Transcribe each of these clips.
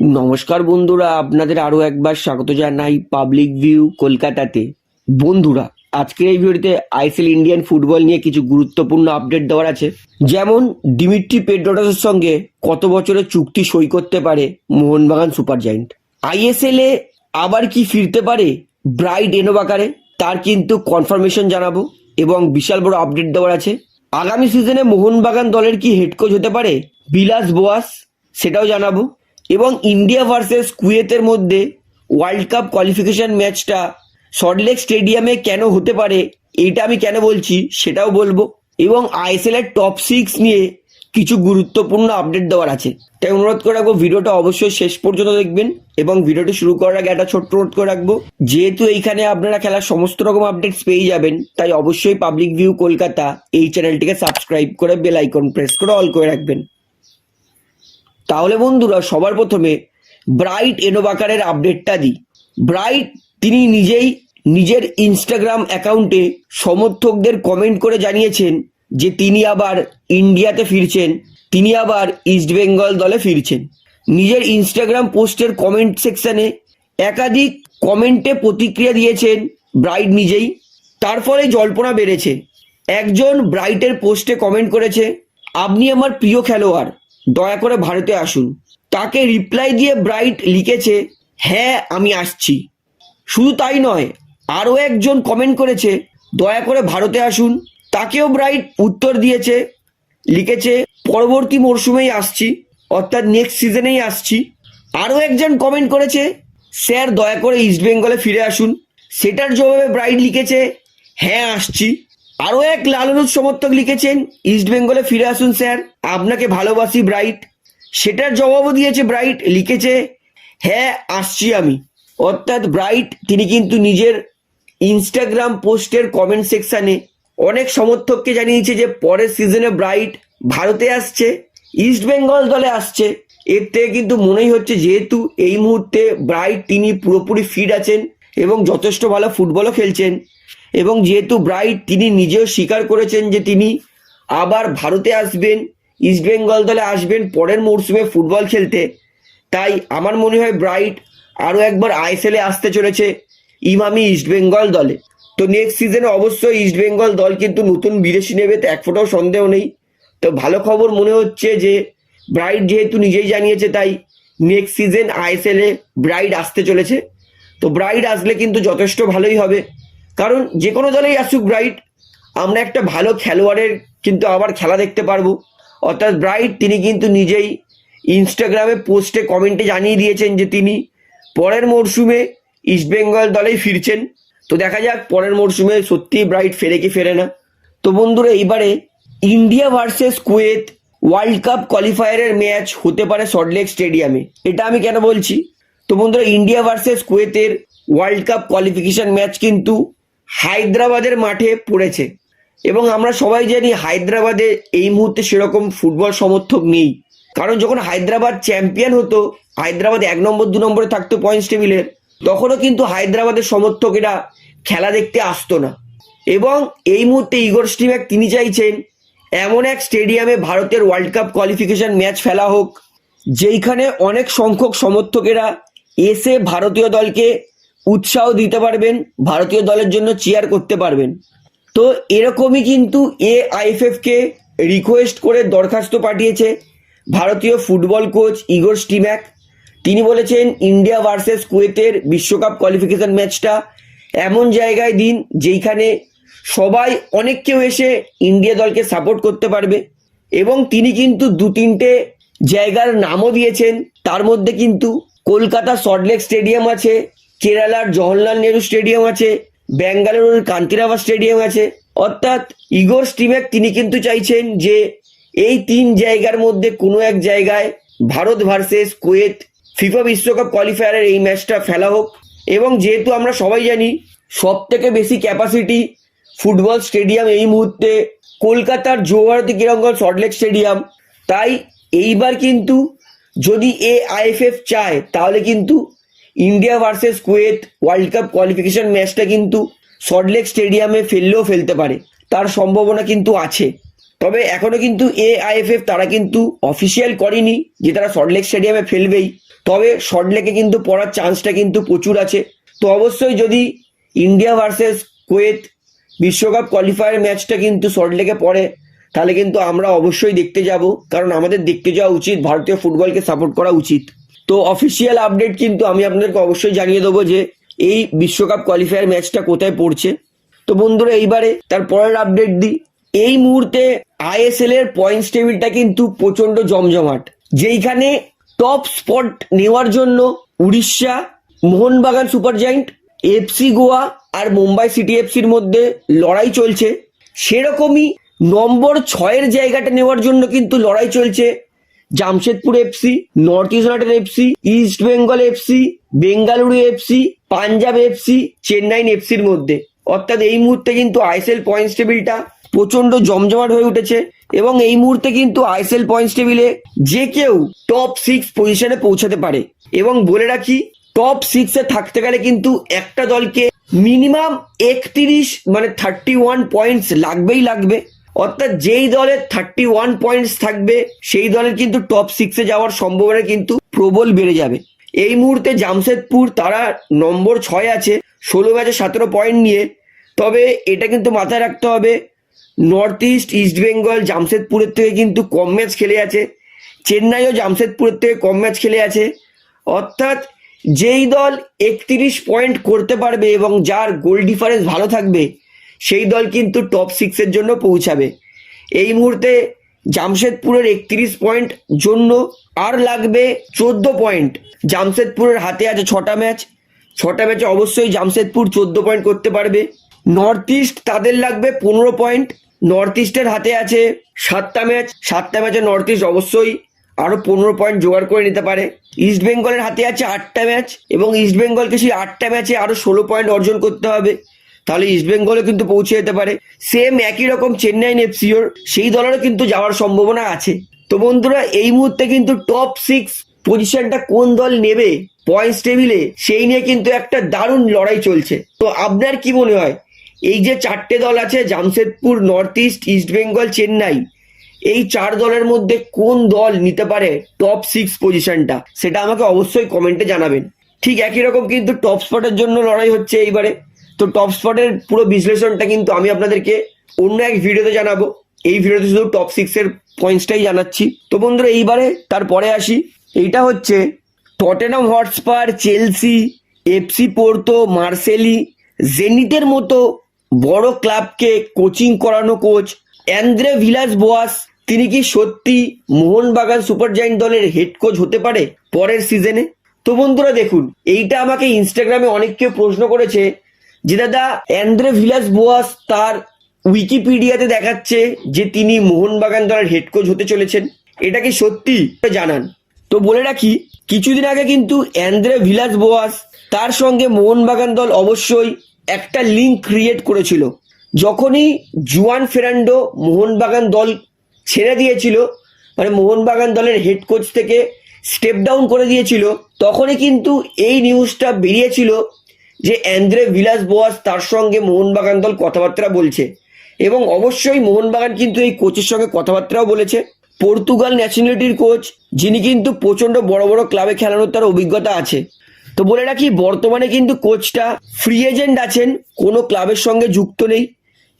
নমস্কার বন্ধুরা, আপনাদের আরও একবার স্বাগত জানাই পাবলিক ভিউ কলকাতাতে। বন্ধুরা আজকের এই ভিডিওতে আইসিএল ইন্ডিয়ান ফুটবল নিয়ে কিছু গুরুত্বপূর্ণ আপডেট দেওয়ার আছে। যেমন ডিমিট্রি পেড্রোটাসের সঙ্গে কত বছরের চুক্তি সই করতে পারে মোহনবাগান সুপার জায়েন্ট? আইএসএল এ আবার কি ফিরতে পারে ব্রাইট এনোবাকারে? তার কিন্তু কনফার্মেশন জানাব এবং বিশাল বড় আপডেট দেওয়ার আছে। আগামী সিজনে মোহনবাগান দলের কি হেড কোচ হতে পারে? বিলাস বোয়াস, সেটাও জানাব। এবং ইন্ডিয়া ভার্সেস কুয়েতের মধ্যে ওয়ার্ল্ড কাপ কোয়ালিফিকেশন ম্যাচটা সল্টলেক স্টেডিয়ামে কেন হতে পারে এটা আমি কেন বলছি সেটাও বলব। এবং আইএসএল এর টপ সিক্স নিয়ে কিছু গুরুত্বপূর্ণ আপডেট দেওয়ার আছে। তাই অনুরোধ করে রাখব, ভিডিওটা অবশ্যই শেষ পর্যন্ত দেখবেন এবং ভিডিওটি শুরু করার আগে একটা ছোট্ট নোট করে রাখব। যেহেতু এইখানে আপনারা খেলার সমস্ত রকম আপডেটস পেয়ে যাবেন, তাই অবশ্যই পাবলিক ভিউ কলকাতা এই চ্যানেলটিকে সাবস্ক্রাইব করে বেল আইকন প্রেস করে অল করে রাখবেন। তাহলে বন্ধুরা সবার প্রথমে ব্রাইট এনোবাকারের আপডেটটা দিই। ব্রাইট তিনি নিজেই নিজের ইনস্টাগ্রাম অ্যাকাউন্টে সমর্থকদের কমেন্ট করে জানিয়েছেন যে তিনি আবার ইন্ডিয়াতে ফিরছেন, তিনি আবার ইস্টবেঙ্গল দলে ফিরছেন। নিজের ইনস্টাগ্রাম পোস্টের কমেন্ট সেকশনে একাধিক কমেন্টে প্রতিক্রিয়া দিয়েছেন ব্রাইট নিজেই। তার ফলে জল্পনা বেড়েছে। একজন ব্রাইটের পোস্টে কমেন্ট করেছে, আপনি আমার প্রিয় খেলোয়াড়। দয়া করে ভারতে আসুন। তাকে রিপ্লাই দিয়ে ব্রাইট লিখেছে হ্যাঁ আমি আসছি। শুধু তাই নয়, আরও একজন কমেন্ট করেছে, দয়া করে ভারতে আসুন। তাকেও ব্রাইট উত্তর দিয়েছে, লিখেছে, পরবর্তী মরশুমেই আসছি, অর্থাৎ নেক্সট সিজনেই আসছি। আরও একজন কমেন্ট করেছে, স্যার, দয়া করে ইস্টবেঙ্গলে ফিরে আসুন। সেটার জবাবে ব্রাইট লিখেছে হ্যাঁ আসছি। আরও এক লালনুর সমর্থক লিখেছেন ইস্টবেঙ্গলে ফিরে আসুন, স্যার। আপনাকে ভালোবাসি, ব্রাইট। সেটার জবাবও দিয়েছে ব্রাইট, লিখেছে হ্যাঁ আসছি আমি। অর্থাৎ ব্রাইট, তিনি কিন্তু নিজের ইনস্টাগ্রাম পোস্টের কমেন্ট সেকশানে অনেক সমর্থককে জানিয়েছে যে পরের সিজনে ব্রাইট ভারতে আসছে ইস্ট বেঙ্গল দলে আসছে। এর থেকে কিন্তু মনেই হচ্ছে, যেহেতু এই মুহূর্তে ব্রাইট, তিনি পুরোপুরি ফিট আছেন। এবং যথেষ্ট ভালো ফুটবলও খেলছেন। এবং যেহেতু ব্রাইট তিনি নিজেও স্বীকার করেছেন যে তিনি আবার ভারতে আসবেন ইস্টবেঙ্গল দলে আসবেন পরের মরশুমে ফুটবল খেলতে। তাই আমার মনে হয় ব্রাইট আরও একবার আইএসএলে আসতে চলেছে ইমামি ইস্টবেঙ্গল দলে। তো নেক্সট সিজনে অবশ্যই ইস্টবেঙ্গল দল কিন্তু নতুন বিদেশি নেবে, তো এক ফোটাও সন্দেহ নেই। তো ভালো খবর মনে হচ্ছে যে ব্রাইট যেহেতু নিজেই জানিয়েছে, তাই নেক্সট সিজন আইএসএলে ব্রাইট আসতে চলেছে। তো ব্রাইড আসলে কিন্তু যথেষ্ট ভালোই হবে। কারণ যে কোনো দলেই আসুক ব্রাইট আমরা একটা ভালো খেলোয়াড়ের কিন্তু আবার খেলা দেখতে পারব। অর্থাৎ ব্রাইট তিনি কিন্তু নিজেই ইনস্টাগ্রামে পোস্টে কমেন্টে জানিয়ে দিয়েছেন যে তিনি পরের মরশুমে ইস্টবেঙ্গল দলেই ফিরছেন। তো দেখা যাক পরের মরশুমে সত্যি ব্রাইট ফেরে কি ফেরে না। তো বন্ধুরা, এইবারে India versus Kuwait world cup কোয়ালিফায়ারের match হতে পারে সল্টলেক স্টেডিয়ামে এটা আমি কেন বলছি? তো বন্ধুরা ইন্ডিয়া ভার্সেস কুয়েতের ওয়ার্ল্ড কাপ কোয়ালিফিকেশন ম্যাচ কিন্তু হায়দ্রাবাদের মাঠে পড়েছে। এবং আমরা সবাই জানি হায়দ্রাবাদে এই মুহূর্তে সেরকম ফুটবল সমর্থক নেই। কারণ যখন হায়দ্রাবাদ চ্যাম্পিয়ন হতো, হায়দ্রাবাদ এক নম্বর, দু নম্বরে থাকতো পয়েন্টস টেবিলের তখনও কিন্তু হায়দ্রাবাদের সমর্থকেরা খেলা দেখতে আসতো না। এবং এই মুহূর্তে ইগর স্টিম্যাক তিনি চাইছেন, এমন এক স্টেডিয়ামে ভারতের ওয়ার্ল্ড কাপ কোয়ালিফিকেশন ম্যাচ ফেলা হোক, যেইখানে অনেক সংখ্যক সমর্থকেরা এসে ভারতীয় দলকে উৎসাহ দিতে পারবেন, ভারতীয় দলের জন্য চেয়ার করতে পারবেন। তো এরকমই কিন্তু এ আইএফএফকে রিকোয়েস্ট করে দরখাস্ত পাঠিয়েছে ভারতীয় ফুটবল কোচ ইগোর স্টিম্যাক। তিনি বলেছেন, ইন্ডিয়া ভার্সেস কুয়েতের বিশ্বকাপ কোয়ালিফিকেশন ম্যাচটা এমন জায়গায় দিন যেইখানে সবাই অনেক কেউ এসে ইন্ডিয়া দলকে সাপোর্ট করতে পারবে। এবং তিনি কিন্তু দু তিনটে জায়গার নামও দিয়েছেন, তার মধ্যে কিন্তু কলকাতা সল্টলেক স্টেডিয়াম আছে, কেরালার জওহরলাল নেহরু স্টেডিয়াম আছে, ব্যাঙ্গালুরুর কান্তিরাবা স্টেডিয়াম আছে। অর্থাৎ ইগোর স্টিমেক তিনি কিন্তু চাইছেন যে এই তিন জায়গার মধ্যে কোনো এক জায়গায় ভারত ভার্সেস কুয়েত ফিফা বিশ্বকাপ কোয়ালিফায়ারের এই ম্যাচটা ফেলা হোক। এবং যেহেতু আমরা সবাই জানি সব থেকে বেশি ক্যাপাসিটি ফুটবল স্টেডিয়াম এই মুহূর্তে কলকাতার জৌহারতি কিরঙ্গল সল্টলেক স্টেডিয়াম, তাই এইবার কিন্তু যদি এ আইএফএফ চায়, তাহলে কিন্তু India versus Kuwait world cup qualification ম্যাচটা কিন্তু সল্টলেক স্টেডিয়ামে ফেললেও ফেলতে পারে। তার সম্ভাবনা কিন্তু আছে। তবে এখনও কিন্তু এ আইএফএফ তারা কিন্তু অফিসিয়াল করেনি যে তারা সল্টলেক স্টেডিয়ামে ফেলবেই। তবে সল্টলেকে কিন্তু পড়ার চান্সটা কিন্তু প্রচুর আছে। তো অবশ্যই যদি ইন্ডিয়া ভার্সেস কুয়েত বিশ্বকাপ কোয়ালিফায়ার ম্যাচটা কিন্তু সল্টলেকে পড়ে তাহলে কিন্তু আমরা অবশ্যই দেখতে যাব, কারণ আমাদের দেখতে যাওয়া উচিত, ভারতীয় ফুটবলকে সাপোর্ট করা উচিত। তো অফিসিয়াল আপডেট কিন্তু আমি আপনাদেরকে অবশ্যই জানিয়ে দেবো যে, এই বিশ্বকাপ কোয়ালিফায়ার ম্যাচটা কোথায় পড়ছে। তো বন্ধুরা, এইবারে তার পরের আপডেট দিই। এই মুহূর্তে আইএসএল এর পয়েন্টস টেবিলটা কিন্তু প্রচণ্ড জমজমাট। যেইখানে টপ স্পট নেওয়ার জন্য Odisha, Mohun Bagan Super Giant FC Goa আর মুম্বাই সিটি এফসির মধ্যে লড়াই চলছে। সেরকমই নম্বর ছয়ের জায়গাটা নেওয়ার জন্য কিন্তু লড়াই চলছে। Jamshedpur FC North East United FC East Bengal FC Bengaluru FC Punjab FC Chennaiyin এফসির মধ্যে। অর্থাৎ এই মুহূর্তে কিন্তু আইএসএল পয়েন্টস টেবিলটা প্রচণ্ড জমজমাট হয়ে উঠেছে এবং এই মুহূর্তে কিন্তু আইএসএল পয়েন্টস টেবিলে যে কেউ টপ সিক্স পজিশনে পৌঁছাতে পারে। এবং বলে রাখি টপ সিক্সে থাকতে গেলে কিন্তু একটা দলকে মিনিমাম একত্রিশ মানে থার্টি ওয়ান পয়েন্টস লাগবেই লাগবে। অর্থাৎ যেই দলের থার্টি ওয়ান পয়েন্টস থাকবে, সেই দলের কিন্তু টপ সিক্সে যাওয়ার সম্ভাবনা কিন্তু প্রবল বেড়ে যাবে। এই মুহূর্তে জামশেদপুর, তারা নম্বর ছয় আছে, ষোলো ম্যাচে সতেরো পয়েন্ট নিয়ে। তবে এটা কিন্তু মাথায় রাখতে হবে নর্থ ইস্ট ইস্ট বেঙ্গল জামশেদপুরের থেকে কিন্তু কম ম্যাচ খেলে আছে, চেন্নাইও জামশেদপুরের থেকে কম ম্যাচ খেলে আছে। অর্থাৎ যেই দল একত্রিশ পয়েন্ট করতে পারবে এবং যার গোল ডিফারেন্স ভালো থাকবে সেই দল কিন্তু টপ সিক্সের জন্য পৌঁছাবে। এই মুহূর্তে জামশেদপুরের একত্রিশ পয়েন্ট জন্য আর লাগবে চোদ্দ পয়েন্ট জামশেদপুরের হাতে আছে ছটা ম্যাচ ছটা ম্যাচে অবশ্যই জামশেদপুর চোদ্দ পয়েন্ট করতে পারবে। নর্থ ইস্ট তাদের লাগবে পনেরো পয়েন্ট নর্থ ইস্টের হাতে আছে সাতটা ম্যাচ সাতটা ম্যাচে নর্থ ইস্ট অবশ্যই আরও পনেরো পয়েন্ট জোগাড় করে নিতে পারে। ইস্ট বেঙ্গলের হাতে আছে আটটা ম্যাচ এবং ইস্ট বেঙ্গলকে সেই আটটা ম্যাচে আরও ষোলো পয়েন্ট অর্জন করতে হবে। তাহলে ইস্ট বেঙ্গলও কিন্তু পৌঁছে যেতে পারে। সেম একই রকম চেন্নাইন এফসিওর সেই দলেরও কিন্তু যাওয়ার সম্ভাবনা আছে। তো বন্ধুরা, এই মুহূর্তে কিন্তু টপ সিক্স পজিশনটা কোন দল নেবে পয়েন্টস টেবিলে সেই নিয়ে কিন্তু একটা দারুণ লড়াই চলছে। তো আপনার কি মনে হয়? এই যে চারটে দল আছে, Jamshedpur North East East Bengal Chennai এই চার দলের মধ্যে কোন দল নিতে পারে টপ সিক্স পজিশনটা সেটা আমাকে অবশ্যই কমেন্টে জানাবেন। ঠিক একই রকম কিন্তু টপ স্পটের জন্য লড়াই হচ্ছে এইবারে। তো টপ স্পটের পুরো বিশ্লেষণটা কিন্তু আমি আপনাদেরকে অন্য এক ভিডিওতে জানাব। এই ভিডিওতে শুধু টপ সিক্সের পয়েন্টসটাই জানাচ্ছি। তো বন্ধুরা, এইবারে তারপরে আসি। এইটা হচ্ছে Tottenham Hotspur Chelsea FC Porto Marseille জেনিটের মতো বড় ক্লাবকে কোচিং করানো কোচ অ্যান্দ্রে ভিলাস বোয়াস তিনি কি সত্যি মোহনবাগান সুপার জায়েন্ট দলের হেড কোচ হতে পারে পরের সিজনে তো বন্ধুরা, দেখুন, এইটা আমাকে ইনস্টাগ্রামে অনেক কেউ প্রশ্ন করেছে যে দাদা, অ্যান্দ্রে ভিলাস বোয়াস তার উইকিপিডিয়াতে দেখাচ্ছে যে তিনি মোহনবাগান দলের হেড কোচ হতে চলেছেন। এটা কি সত্যি? জানান। তো বলে রাখি, কিছুদিন আগে কিন্তু অ্যান্দ্রে ভিলাস বোয়াস তার সঙ্গে মোহনবাগান দল অবশ্যই একটা লিঙ্ক ক্রিয়েট করেছিল। যখনই জুয়ান ফেরান্ডো মোহনবাগান দল ছেড়ে দিয়েছিল মানে মোহনবাগান দলের হেড কোচ থেকে স্টেপ ডাউন করে দিয়েছিল, তখনই কিন্তু এই নিউজটা বেরিয়েছিল যে অ্যান্দ্রে ভিলাস বোয়াস তার সঙ্গে মোহনবাগান দল কথাবার্তা বলছে। এবং অবশ্যই মোহনবাগান কিন্তু এই কোচের সঙ্গে কথাবার্তাও বলেছে। পর্তুগাল ন্যাশনালিটির কোচ যিনি কিন্তু প্রচণ্ড বড় বড় ক্লাবে খেলানোর তার অভিজ্ঞতা আছে। তো বলে রাখি, বর্তমানে কিন্তু কোচটা ফ্রি এজেন্ট আছেন, কোনো ক্লাবের সঙ্গে যুক্ত নেই।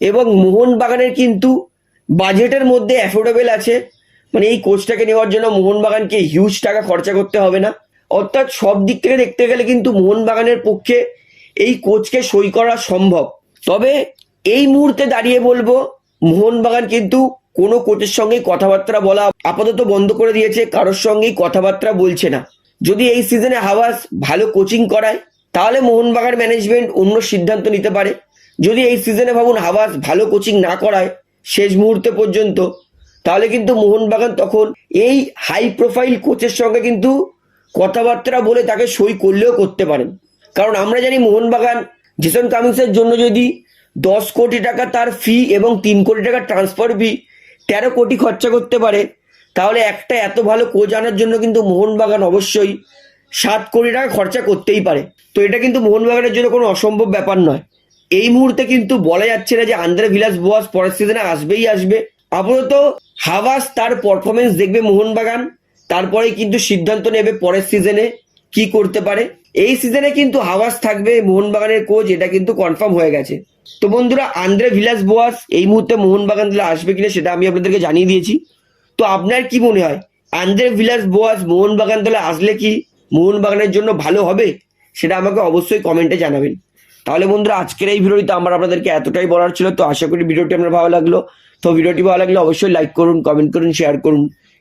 এবং মোহনবাগানের কিন্তু বাজেটের মধ্যে অ্যাফোর্ডেবল আছে। মানে এই কোচটাকে নেওয়ার জন্য মোহনবাগানকে হিউজ টাকা খরচা করতে হবে না। অর্থাৎ সব দিক থেকে দেখতে গেলে কিন্তু মোহনবাগানের পক্ষে এই কোচকে সই করা সম্ভব। তবে এই মুহূর্তে দাঁড়িয়ে বলব, মোহনবাগান কিন্তু কোনো কোচের সঙ্গেই কথাবার্তা বলা আপাতত বন্ধ করে দিয়েছে, কারোর সঙ্গেই কথাবার্তা বলছে না। যদি এই সিজনে হাওয়াস ভালো কোচিং করায়, তাহলে মোহনবাগান ম্যানেজমেন্ট অন্য সিদ্ধান্ত নিতে পারে। যদি এই সিজনে ভাবুন হাওয়াস ভালো কোচিং না করায়, শেষ মুহূর্তে পর্যন্ত, তাহলে কিন্তু মোহনবাগান তখন এই হাই প্রোফাইল কোচের সঙ্গে কিন্তু কথাবার্তা বলে তাকে সই করলেও করতে পারেন। কারণ আমরা জানি মোহনবাগান, জেসন কামিংসের জন্য যদি দশ কোটি টাকা তার ফি এবং তিন কোটি টাকা ট্রান্সফার ফি তেরো কোটি খরচা করতে পারে, তাহলে একটা এত ভালো কোচ আনার জন্য কিন্তু মোহনবাগান অবশ্যই সাত কোটি টাকা খরচা করতেই পারে। তো এটা কিন্তু মোহনবাগানের জন্য কোনো অসম্ভব ব্যাপার নয়। এই মুহূর্তে কিন্তু বলা যাচ্ছে না যে আন্দ্রে ভিলাস বোয়াস পরের সিজনে আসবেই আসবে। আপাতত হাওয়াস তার পারফরমেন্স দেখবে মোহনবাগান তারপরে কিন্তু সিদ্ধান্ত নেবে পরের সিজনে কি করতে পারে? এই সিজনে কিন্তু হাওয়াস থাকবে, মোহনবাগানের কোচ এটা কিন্তু কনফার্ম হয়ে গেছে। তো বন্ধুরা আন্দ্রে ভিলাস বোয়াস এই মুহূর্তে মোহনবাগান দলে আসবে কিনা সেটা আমি আপনাদেরকে জানিয়ে দিয়েছি। তো আপনার কি মনে হয়? আন্দ্রে ভিলাস বোয়াস মোহনবাগান দলে আসলে কি মোহনবাগানের জন্য ভালো হবে? সেটা আমাকে অবশ্যই কমেন্টে জানাবেন। তাহলে বন্ধুরা, আজকের এই ভিডিওটিতে আমার আপনাদেরকে এতটাই বলার ছিল। তো আশা করি ভিডিওটি আপনার ভালো লাগল। তো ভিডিওটি ভালো লাগলে অবশ্যই লাইক করুন কমেন্ট করুন শেয়ার করুন।